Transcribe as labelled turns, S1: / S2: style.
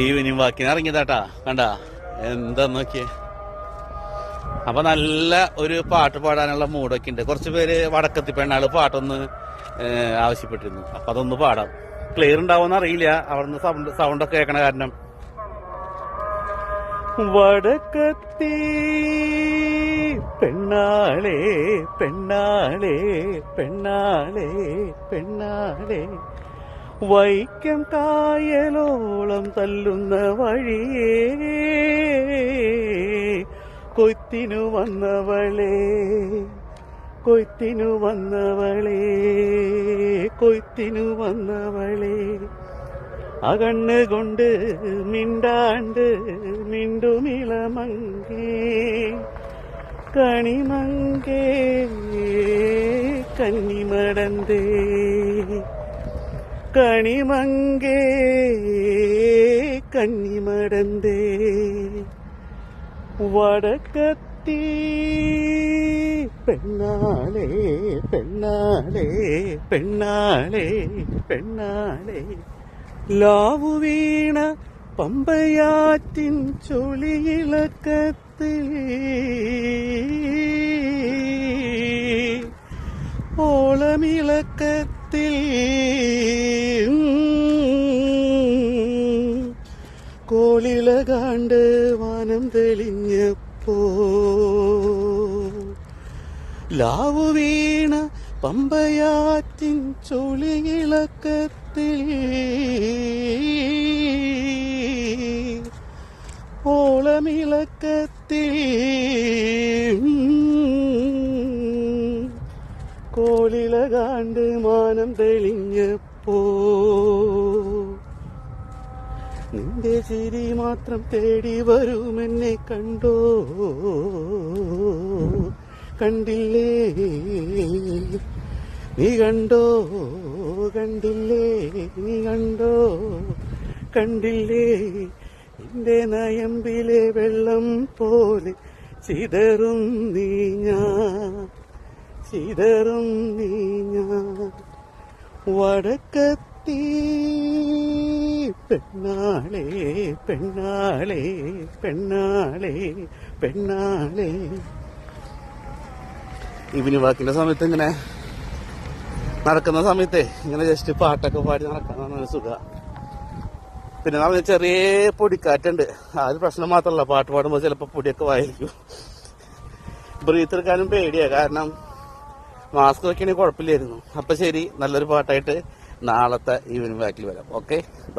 S1: Evening വാക്കിന് ഇറങ്ങിയതാട്ടാ. കണ്ട? എന്താ നോക്കിയേ? അപ്പൊ നല്ല ഒരു പാട്ട് പാടാനുള്ള മൂഡൊക്കെ ഉണ്ട്. കുറച്ച് പേര് വടക്കത്തി പെണ്ണാൾ പാട്ടൊന്ന് ആവശ്യപ്പെട്ടിരുന്നു. അപ്പൊ അതൊന്ന് പാടാം. ക്ലിയർ ഉണ്ടാവുമെന്ന് അറിയില്ല. അവിടുന്ന് സൗണ്ട് സൗണ്ടൊക്കെ കേൾക്കണ കാരണം. വടക്കത്തി പെണ്ണാളെ പെണ്ണാളെ പെണ്ണാളെ പെണ്ണാളെ. വൈക്കം കായലോളം തല്ലുന്ന വഴിയേ കൊയ്ത്തിനു വന്നവളെ കൊയ്ത്തിനു വന്നവളെ കൊയ്ത്തിനു വന്നവളെ. അകണ്ണ് കൊണ്ട് മിണ്ടാണ്ട് മിണ്ടുമിളമങ്കേ കണിമങ്കേ കന്നിമടന്തേ. കണിമങ്കേ കണ്ണിമടന്തേ. വടക്കത്തി പെണ്ണാളെ പെണ്ണാളെ പെണ്ണാളെ പെണ്ണാളെ ലാവു വീണ പമ്പയാറ്റിൻ ചുളിയിളക്കത്തിൽ ഓളമിളക്കത്തിൽ കോളിളകാണ്ട് വാനം തെളിഞ്ഞപ്പോ ലാവു വീണ പമ്പയാറ്റിൻ ചുളിയിളക്കത്തിൽ ഓളമിളക്കത്തിൽ കോളിളകാണ്ട് മാനം തെളിഞ്ഞപ്പോ. നിന്റെ ചിരി മാത്രം തേടി വരുമെന്നെ കണ്ടോ? കണ്ടില്ലേ? നീ കണ്ടോ? കണ്ടില്ലേ? നീ കണ്ടോ? കണ്ടില്ലേ? നിന്റെ നയമ്പിലെ വെള്ളം പോലെ ചിതറും നീ ഞാൻ. ചിതറും നീ ഞാൻ. വടക്കത്തി പെണ്ണാളെ പെണ്ണാളെ പെണ്ണാളെ പെണ്ണാളെ. ഇവന് വാക്കിന്റെ സമയത്ത് ഇങ്ങനെ നടക്കുന്ന സമയത്തെ ഇങ്ങനെ ജസ്റ്റ് പാട്ടൊക്കെ പാടി നടക്കാൻ നല്ല സുഖ. പിന്നെ നമ്മൾ ചെറിയ പൊടിക്കാറ്റുണ്ട്. ആ ഒരു പ്രശ്നം മാത്രമല്ല പാട്ട് പാടുമ്പോൾ ചിലപ്പോൾ പൊടിയൊക്കെ വായിരിക്കും. ബ്രീത്ത് എടുക്കാനും പേടിയാ. കാരണം മാസ്ക് വെക്കണേ കുഴപ്പമില്ലായിരുന്നു. അപ്പം ശരി നല്ലൊരു പാട്ടായിട്ട് നാളത്തെ ഈവനിങ് ബാക്കിൽ വരാം. ഓക്കെ